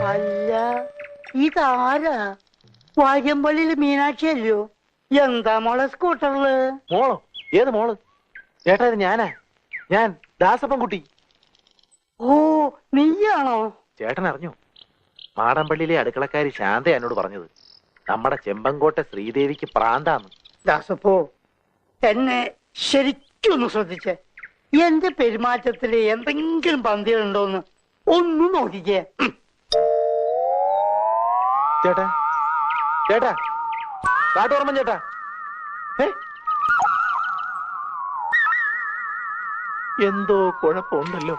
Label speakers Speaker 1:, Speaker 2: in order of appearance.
Speaker 1: അല്ല ഇതാരാ? വാര്യമ്പള്ളിയിൽ മീനാക്ഷി അല്ലയോ എന്താ മോളെ സ്കൂട്ടറിൽ?
Speaker 2: മോളോ? ഏത് മോൾ? ചേട്ടാ ഇത് ഞാനാ. ഞാൻ ദാസപ്പൻകുട്ടി.
Speaker 1: ഓ നീയാണോ?
Speaker 2: ചേട്ടൻ അറിഞ്ഞു? മാടമ്പള്ളിയിലെ അടുക്കളക്കാരി ശാന്ത എന്നോട് പറഞ്ഞത്. നമ്മുടെ ചെമ്പങ്കോട്ടെ ശ്രീദേവിക്ക് പ്രാന്താന്ന്.
Speaker 1: ദാസപ്പോ എന്നെ ശരിക്കൊന്ന് ശ്രദ്ധിച്ചേ. എന്റെ പെരുമാറ്റത്തിൽ എന്തെങ്കിലും പന്തികളുണ്ടോന്ന് ഒന്ന് നോക്കിക്കേ.
Speaker 2: ചേട്ടാ. ചേട്ടാ. കാട്ടോർമ്മൻ ചേട്ടാ. എന്തോ കുഴപ്പമുണ്ടല്ലോ.